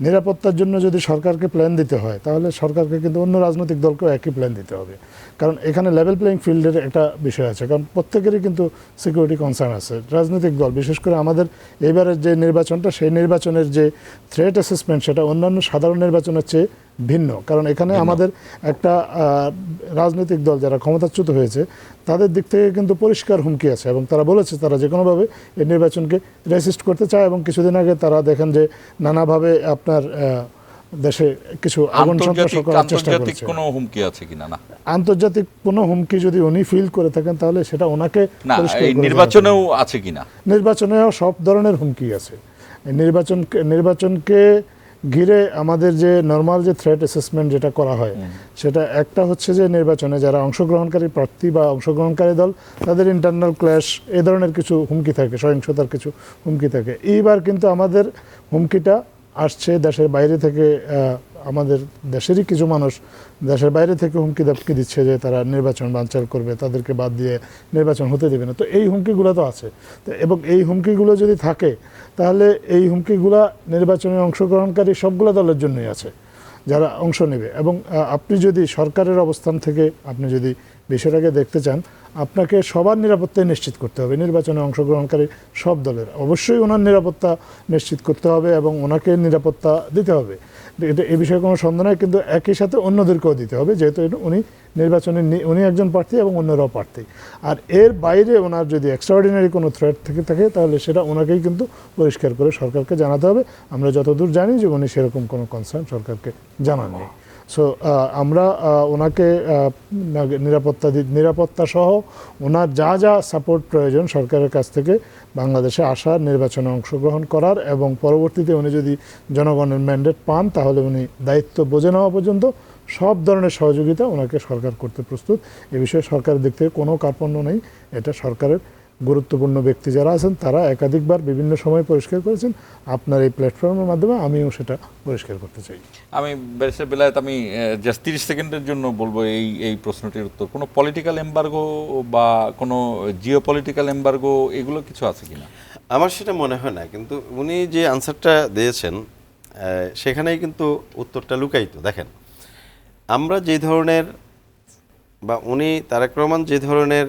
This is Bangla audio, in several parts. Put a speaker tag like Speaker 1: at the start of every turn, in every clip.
Speaker 1: নিরাপত্তার জন্য যদি সরকারকে প্ল্যান দিতে হয়, তাহলে সরকারকে কিন্তু অন্য রাজনৈতিক দলকেও একই প্ল্যান দিতে হবে। কারণ এখানে লেভেল প্লেইং ফিল্ডের একটা বিষয় আছে। কারণ প্রত্যেকেরই কিন্তু সিকিউরিটি কনসার্ন আছে। রাজনৈতিক দল, বিশেষ করে আমাদের এবারের যে নির্বাচনটা, সেই নির্বাচনের যে থ্রেট অ্যাসেসমেন্ট সেটা অন্যান্য সাধারণ নির্বাচনের চেয়ে ভিন্ন। কারণ এখানে আমাদের একটা রাজনৈতিক দল যারা ক্ষমতাচ্যুত হয়েছে তাদের দিক থেকে কিন্তু পরিষ্কার হুমকি আছে এবং তারা বলেছে তারা যে কোনোভাবে এই নির্বাচনকে রেসিস্ট করতে চায় এবং কিছুদিন আগে তারা দেখেন যে নানাভাবে আপনার দেশে কিছু আগুন সন্ত্রাস করার চেষ্টা করেছে।
Speaker 2: কোনো হুমকি আছে কিনা না?
Speaker 1: আন্তর্জাতিক কোনো হুমকি যদি উনি ফিল করে থাকেন তাহলে সেটা ওনাকে
Speaker 2: নির্বাচনেও আছে কিনা।
Speaker 1: নির্বাচনেও সব ধরনের হুমকি আছে। এই নির্বাচনকে নির্বাচনকে ঘিরে আমাদের যে নর্মাল যে থ্রেট অ্যাসেসমেন্ট যেটা করা হয় সেটা একটা হচ্ছে যে নির্বাচনে যারা অংশগ্রহণকারী প্রার্থী বা অংশগ্রহণকারী দল তাদের ইন্টারনাল ক্ল্যাশ এ ধরনের কিছু হুমকি থাকে সহিংসতার কিছু হুমকি থাকে। এইবার কিন্তু আমাদের হুমকিটা আসছে দেশের বাইরে থেকে আমাদের দেশেরই কিছু মানুষ দেশের বাইরে থেকে হুমকি দাপকি দিচ্ছে যে তারা নির্বাচন বানচাল করবে, তাদেরকে বাদ দিয়ে নির্বাচন হতে দেবে না। তো এই হুমকিগুলো তো আছে। এবং এই হুমকিগুলো যদি থাকে, তাহলে এই হুমকিগুলো নির্বাচনে অংশগ্রহণকারী সবগুলো দলের জন্যই আছে, যারা অংশ নেবে। এবং আপনি যদি সরকারের অবস্থান থেকে, আপনি যদি বিষয়টাকে দেখতে চান, আপনাকে সবার নিরাপত্তাই নিশ্চিত করতে হবে। নির্বাচনে অংশগ্রহণকারী সব দলের। অবশ্যই ওনার নিরাপত্তা নিশ্চিত করতে হবে এবং ওনাকে নিরাপত্তা দিতে হবে। এটা, এ বিষয়ে কোনো সন্দেহ নাই, কিন্তু একই সাথে অন্যদেরকেও দিতে হবে, যেহেতু উনি নির্বাচনে উনি একজন প্রার্থী এবং অন্যরাও প্রার্থী আর এর বাইরে ওনার যদি এক্সট্রাঅর্ডিনারি কোনো থ্রেট থেকে থাকে, তাহলে সেটা ওনাকেই কিন্তু পরিষ্কার করে সরকারকে জানাতে হবে। আমরা যতদূর জানি যে উনি সেরকম কোনো কনসার্ন সরকারকে জানান জানাননি। সো আমরা ওনাকে নিরাপত্তা দি- নিরাপত্তা সহ ওনার যা যা সাপোর্ট প্রয়োজন সরকারের কাছ থেকে বাংলাদেশে আসার নির্বাচনে অংশগ্রহণ করার এবং পরবর্তীতে উনি যদি জনগণের ম্যান্ডেট পান, তাহলে উনি দায়িত্ব বোঝে নেওয়া পর্যন্ত সব ধরনের সহযোগিতা ওনাকে সরকার করতে প্রস্তুত। এ বিষয়ে সরকারের দিক থেকে কোনো কার্পণ্য নেই। এটা সরকারের গুরুত্বপূর্ণ ব্যক্তি যারা আছেন তারা একাধিকবার বিভিন্ন সময় পরিষ্কার করেছেন। আপনার এই প্ল্যাটফর্মের মাধ্যমে আমিও সেটা পরিষ্কার করতে চাই।
Speaker 2: আমি ব্যারিস্টার বেলায়েত আমি জাস্ট তিরিশ সেকেন্ডের জন্য বলব এই এই প্রশ্নটির উত্তর। কোনো পলিটিক্যাল এম্বার্গো বা কোনো জিও পলিটিক্যাল এম্বার্গো এগুলো কিছু আছে কিনা?
Speaker 3: আমার সেটা মনে হয় না কিন্তু উনি যে আনসারটা দিয়েছেন সেখানেই কিন্তু উত্তরটা লুকাইতো দেখেন আমরা যে ধরনের বা উনি তারেক রহমান যে ধরনের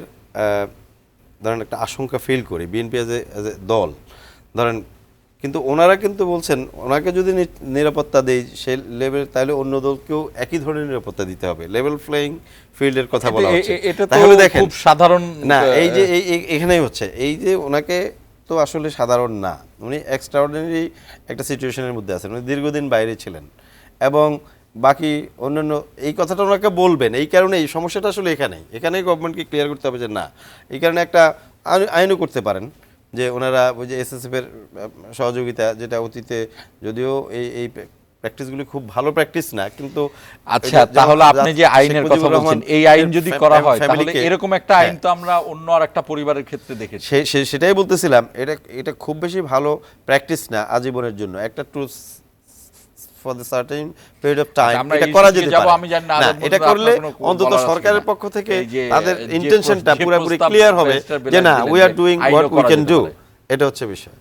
Speaker 3: ধরেন একটা আশঙ্কা ফিল করি বিএনপি এজ এ দল। ধরেন কিন্তু ওনারা কিন্তু বলছেন ওনাকে যদি নিরাপত্তা দেই সেই লেভেল তাহলে অন্য দলকেও একই ধরনের নিরাপত্তা দিতে হবে। লেভেল ফ্লোয়িং ফিল্ডের কথা বলা হচ্ছে। তাহলে দেখেন
Speaker 2: খুব সাধারণ
Speaker 3: না এই যে এই- এখানেই হচ্ছে এই যে ওনাকে তো আসলে সাধারণ না উনি এক্সট্রাঅর্ডিনারি একটা সিচুয়েশনের মধ্যে আছেন উনি দীর্ঘদিন বাইরে ছিলেন। এবং বাকি অন্যান্য এই কথাটা ওনাকে বলবেন এই কারণে এই সমস্যাটা আসলে এখানেই এখানেই গভর্নমেন্টকে ক্লিয়ার করতে হবে যে না এই কারণে একটা আইনও করতে পারেন যে ওনারা ওই যে এসএসএফ এর আহ, সহযোগিতা যেটা অতীতে যদিও এই এই প্র্যাকটিসগুলি খুব ভালো প্যাকটিস না কিন্তু
Speaker 2: আচ্ছা তাহলে আপনি যে আইনের কথা বলছেন এই আইন যদি করা হয় তাহলে এরকম একটা আইন
Speaker 3: হ্যাঁ।
Speaker 2: তো আমরা অন্য আর একটা পরিবারের ক্ষেত্রে দেখেছি
Speaker 3: সেটাই বলতেছিলাম এটা এটা খুব বেশি ভালো প্র্যাকটিস না আজীবনের জন্য একটা to for the certain period of time এটা করা যেতে পারে।
Speaker 2: আমি জানি না,
Speaker 3: এটা করলে অন্তত সরকারের পক্ষ থেকে তাদের ইন্টেনশনটা পুরোপুরি ক্লিয়ার হবে যে না we are doing what we can do এটা হচ্ছে বিষয়।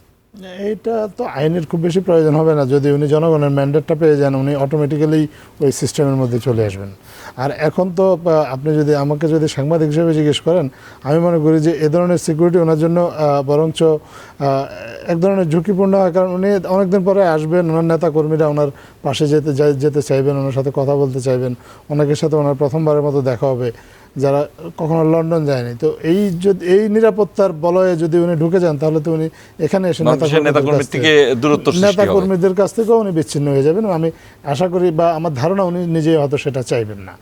Speaker 1: এইটা তো আইনের খুব বেশি প্রয়োজন হবে না, যদি উনি জনগণের ম্যান্ডেটটা পেয়ে যান, উনি অটোমেটিক্যালি ওই সিস্টেমের মধ্যে চলে আসবেন। আর এখন তো আপনি যদি আমাকে যদি সাংবাদিক হিসেবে জিজ্ঞেস করেন, আমি মনে করি যে এ ধরনের সিকিউরিটি ওনার জন্য বরঞ্চ এক ধরনের ঝুঁকিপূর্ণ হয়, কারণ উনি অনেকদিন পরে আসবেন, ওনার নেতা কর্মীরা ওনার পাশে যেতে যেতে চাইবেন, ওনার সাথে কথা বলতে চাইবেন অনেকের সাথে ওনার প্রথমবারের মতো দেখা হবে। যারা কখনো লন্ডন যায়নি। তো এই যদি এই নিরাপত্তার বলয়ে যদি উনি ঢুকে যান তাহলে তো উনি এখানে এসে নেতা কর্মীদের কাছ থেকেও উনি বিচ্ছিন্ন হয়ে যাবেন। আমি আশা করি বা আমার ধারণা উনি নিজে হয়তো সেটা চাইবেন না।